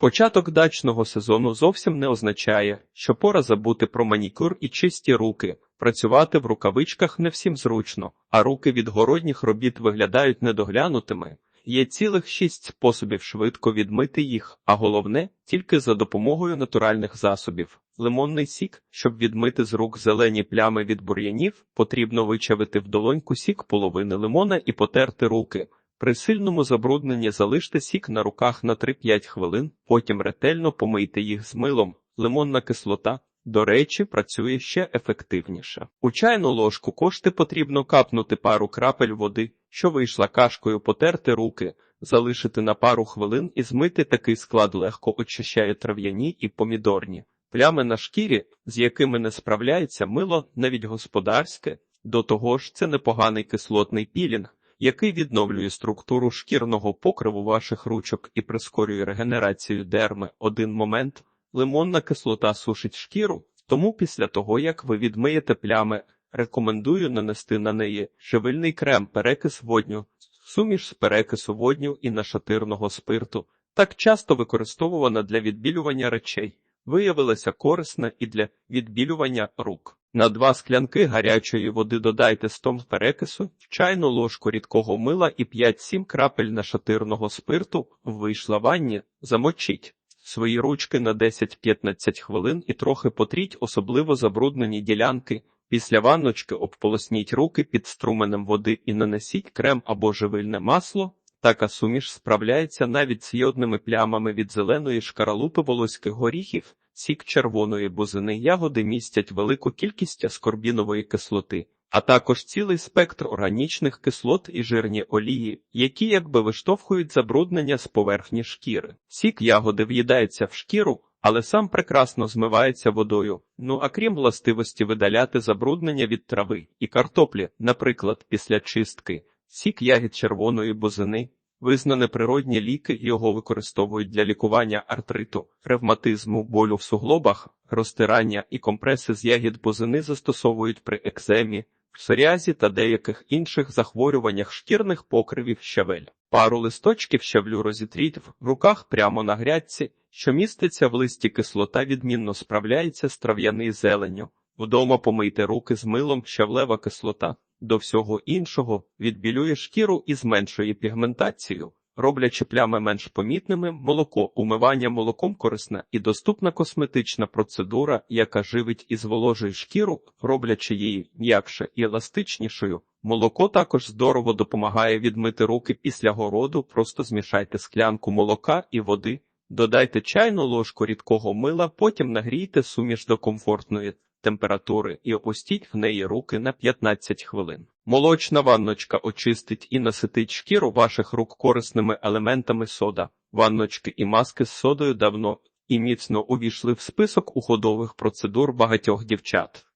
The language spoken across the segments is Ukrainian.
Початок дачного сезону зовсім не означає, що пора забути про манікюр і чисті руки. Працювати в рукавичках не всім зручно, а руки від городніх робіт виглядають недоглянутими. Є цілих шість способів швидко відмити їх, а головне тільки за допомогою натуральних засобів. Лимонний сік, щоб відмити з рук зелені плями від бур'янів, потрібно вичавити в долоньку сік половини лимона і потерти руки. При сильному забрудненні залиште сік на руках на 3-5 хвилин, потім ретельно помийте їх з милом. Лимонна кислота, до речі, працює ще ефективніше. У чайну ложку кошти потрібно капнути пару крапель води, що вийшла кашкою, потерти руки, залишити на пару хвилин і змити такий склад легко очищає трав'яні і помідорні. Плями на шкірі, з якими не справляється мило, навіть господарське, до того ж це непоганий кислотний пілінг, який відновлює структуру шкірного покриву ваших ручок і прискорює регенерацію дерми. Один момент лимонна кислота сушить шкіру, тому після того, як ви відмиєте плями, рекомендую нанести на неї живильний крем перекис водню, суміш з перекису водню і нашатирного спирту, так часто використовувана для відбілювання речей. Виявилася корисна і для відбілювання рук. На два склянки гарячої води додайте стом перекису, чайну ложку рідкого мила і 5-7 крапель нашатирного спирту, вийшла ванні, замочіть свої ручки на 10-15 хвилин і трохи потріть особливо забруднені ділянки. Після ванночки обполосніть руки під струменем води і нанесіть крем або живильне масло. Така суміш справляється навіть з йодними плямами від зеленої шкаралупи волоських горіхів. Сік червоної бузини ягоди містять велику кількість аскорбінової кислоти, а також цілий спектр органічних кислот і жирні олії, які якби виштовхують забруднення з поверхні шкіри. Сік ягоди в'їдається в шкіру, але сам прекрасно змивається водою. Ну а крім властивості видаляти забруднення від трави і картоплі, наприклад, після чистки, сік ягід червоної бузини. Визнане природні ліки його використовують для лікування артриту, ревматизму, болю в суглобах, розтирання і компреси з ягід бузини застосовують при екземі, псоріазі та деяких інших захворюваннях шкірних покривів щавель. Пару листочків щавлю розітріть в руках прямо на грядці, що міститься в листі кислота відмінно справляється з трав'яний зеленню. Вдома помийте руки з милом щавлева кислота. До всього іншого відбілює шкіру і зменшує пігментацію, роблячи плями менш помітними, молоко умивання молоком корисна і доступна косметична процедура, яка живить і зволожує шкіру, роблячи її м'якше і еластичнішою. Молоко також здорово допомагає відмити руки після городу, просто змішайте склянку молока і води, додайте чайну ложку рідкого мила, потім нагрійте суміш до комфортної температури і опустіть в неї руки на 15 хвилин. Молочна ванночка очистить і наситить шкіру ваших рук корисними елементами сода. Ванночки і маски з содою давно і міцно увійшли в список уходових процедур багатьох дівчат.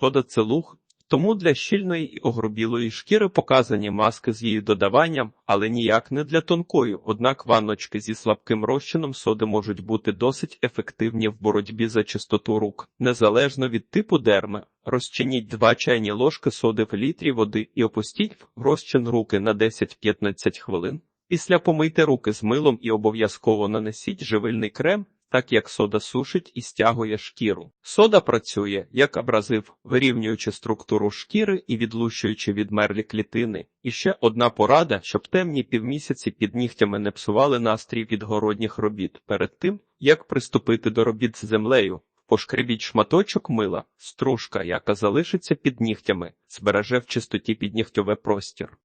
Сода це луг, тому для щільної і огрубілої шкіри показані маски з її додаванням, але ніяк не для тонкої. Однак ванночки зі слабким розчином соди можуть бути досить ефективні в боротьбі за чистоту рук, незалежно від типу дерми. Розчиніть 2 чайні ложки соди в літрі води і опустіть в розчин руки на 10-15 хвилин. Після помийте руки з милом і обов'язково нанесіть живильний крем, так як сода сушить і стягує шкіру. Сода працює як абразив, вирівнюючи структуру шкіри і відлущуючи відмерлі клітини. І ще одна порада, щоб темні півмісяці під нігтями не псували настрій від городніх робіт. Перед тим як приступити до робіт з землею. Пошкребіть шматочок мила, стружка, яка залишиться під нігтями, збереже в чистоті піднігтьове простір.